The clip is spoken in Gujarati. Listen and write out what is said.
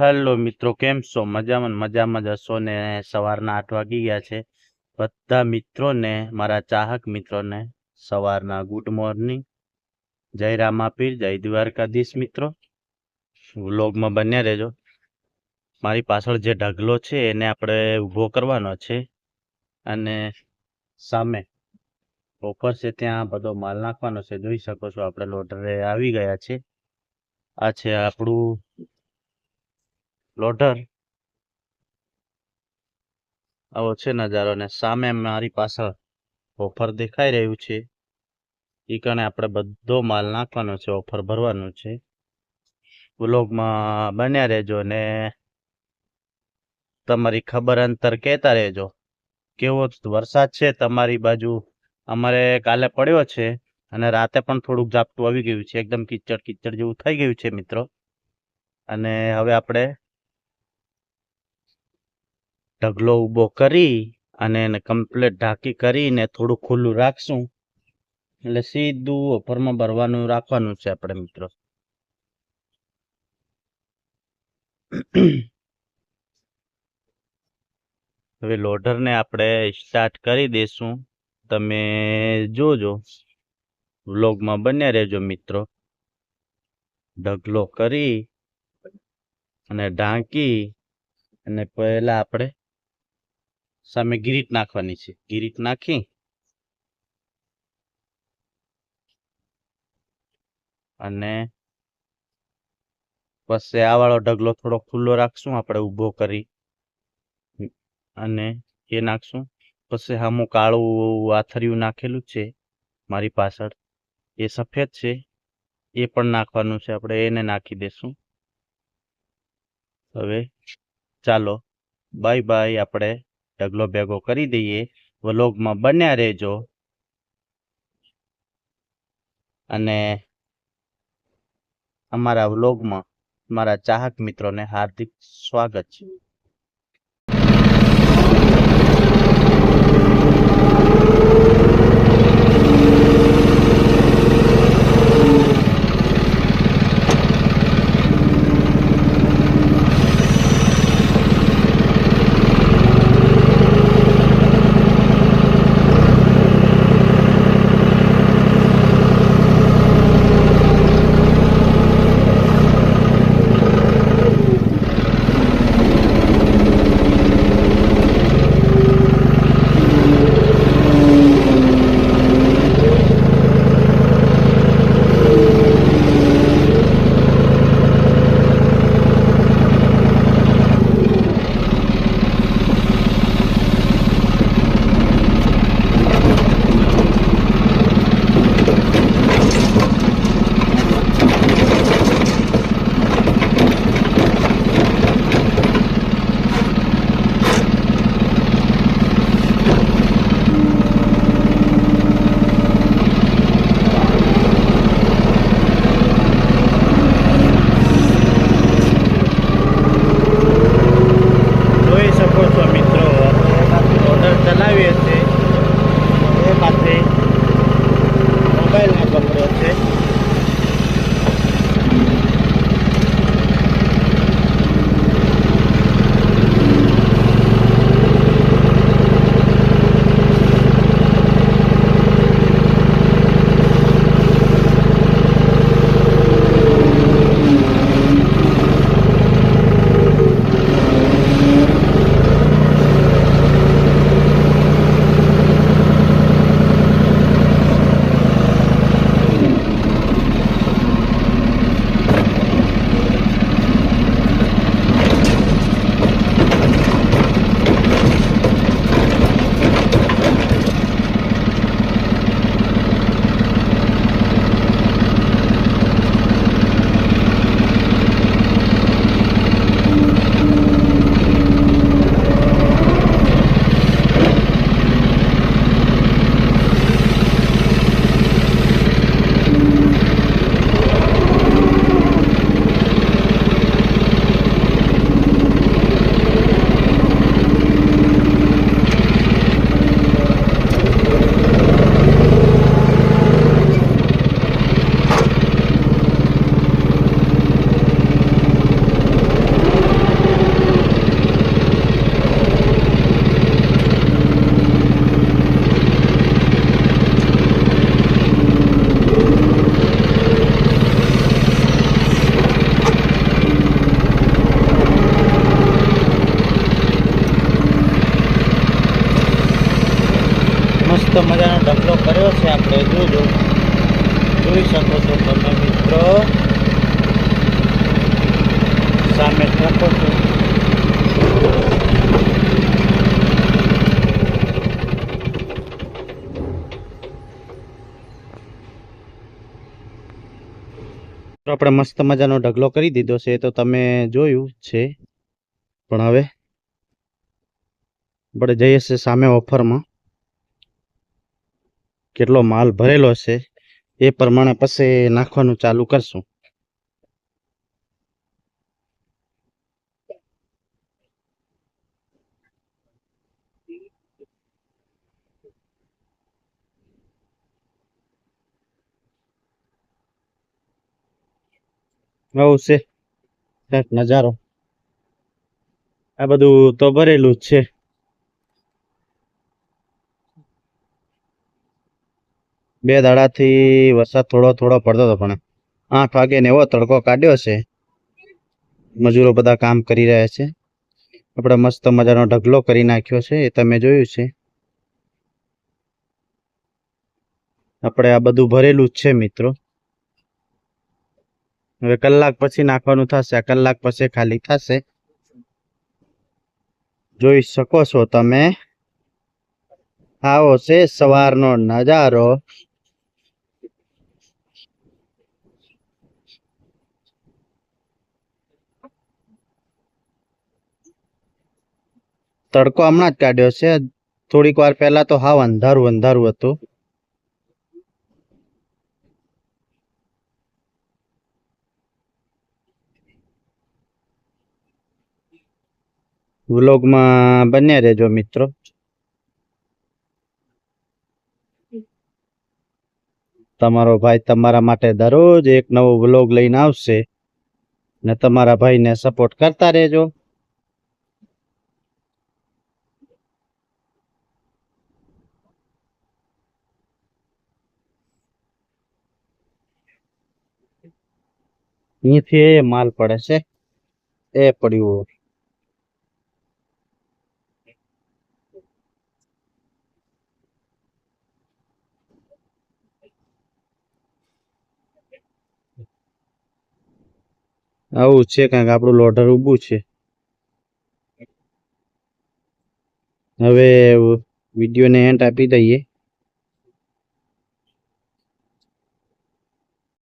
હેલો મિત્રો, કેમ છો? મજામાં મજામાં જ હશો ને? સવારના આઠ વાગી ગયા છે. બધા મિત્રોને, મારા ચાહક મિત્રોને સવારના ગુડ મોર્નિંગ જય રામાપીર, જય દ્વારકાધીશ મિત્રો. વ્લોગમાં બન્યા રહેજો. મારી પાછળ જે ઢગલો છે, એને આપણે ઊભો કરવાનો છે. અને સામે ઓફર છે, ત્યાં બધો માલ નાખવાનો છે. જોઈ શકો છો, આપણે લોટરે આવી ગયા છે. આ છે આપણું લોડર આવો છે નજારો ને સામે મારી પાછળ ઓફર દેખાઈ રહ્યું છે. એ કારણે આપણે બધો માલ નાખવાનો છે, ઓફર ભરવાનું છે. વ્લોગમાં બન્યા રહેજો ને તમારી ખબર અંતર કહેતા રહેજો. કેવો વરસાદ છે તમારી બાજુ. અમારે કાલે પડ્યો છે અને રાતે પણ થોડુંક ઝાપટું આવી ગયું છે, એકદમ કિચડ કિચડ જેવું થઈ ગયું છે મિત્રો. અને હવે આપણે ઢગલો ઊભો કરી અને એને કમ્પ્લીટ ઢાંકી કરીને થોડું ખુલ્લું રાખશું. એટલે સીધું ઓફરમાં ભરવાનું રાખવાનું છે આપણે મિત્રો. હવે લોડરને આપણે સ્ટાર્ટ કરી દઈશું. તમે જોજો. વ્લોગમાં બન્યા રહેજો મિત્રો. ઢગલો કરી અને ઢાંકી અને પહેલા આપણે સામે ગીરીટ નાખવાની છે. ગીરીટ નાખી. અને પછી આ વાળો ઢગલો થોડો ખુલ્લો રાખશું. આપણે ઊભો કરી અને એ નાખશું. પછી સામું કાળું આથરિયું નાખેલું છે મારી પાછળ. એ સફેદ છે. એ પણ નાખવાનું છે. આપણે એને નાખી દેશું. હવે ચાલો. Bye bye. આપણે ઢગલો ભેગો કરી દઈએ, વ્લોગમાં બન્યા રહેજો. અને અમારા વ્લોગમાં મારા ચાહક મિત્રોને હાર્દિક સ્વાગત છે. ચલાવીએ છીએ. ઢગલો કર્યો છે આપણે જોજો. જોઈ શકો છો તમે મિત્રો. સામે ટ્રકો છો. આપણે મસ્ત મજાનો ઢગલો કરી દીધો છે તો તમે જોયું છે. પણ હવે આપણે જઈએ છીએ સામે ઓફરમાં. કેટલો માલ ભરેલો છે, એ પ્રમાણે પછી નાખવાનું ચાલુ કરશું. આવું છે. નજારો. આ બધું તો ભરેલું જ છે. બે દાડાથી વરસાદ થોડો થોડો પડતો હતો પણ આઠ વાગે ને એવો તડકો કાઢ્યો છે. મજૂરો બધા કામ કરી રહ્યા છે. આપણે મસ્ત મજાનો ઢગલો કરી નાખ્યો છે, એ તમે જોયું છે. આપણે આ બધું ભરેલું જ છે મિત્રો. હવે કલાક પછી નાખવાનું થશે, આ કલાક પછી ખાલી થશે. જોઈ શકો છો તમે. આવો છે સવારનો નજારો. તડકો હમણાં જ કાઢ્યો છે. થોડીક વાર પહેલા તો હાવ અંધારું અંધારું હતું. વ્લોગમાં બન્યા રહેજો મિત્રો. તમારો ભાઈ તમારા માટે દરરોજ એક નવો વ્લોગ લઈને આવશે ને તમારા ભાઈને સપોર્ટ કરતા રહેજો. અહીંથી એ માલ પડે છે. એ પડ્યું આવું છે કાંઈક આપણું લોઢર ઊભું છે. હવે વિડીયોને એન્ડ આપી દઈએ.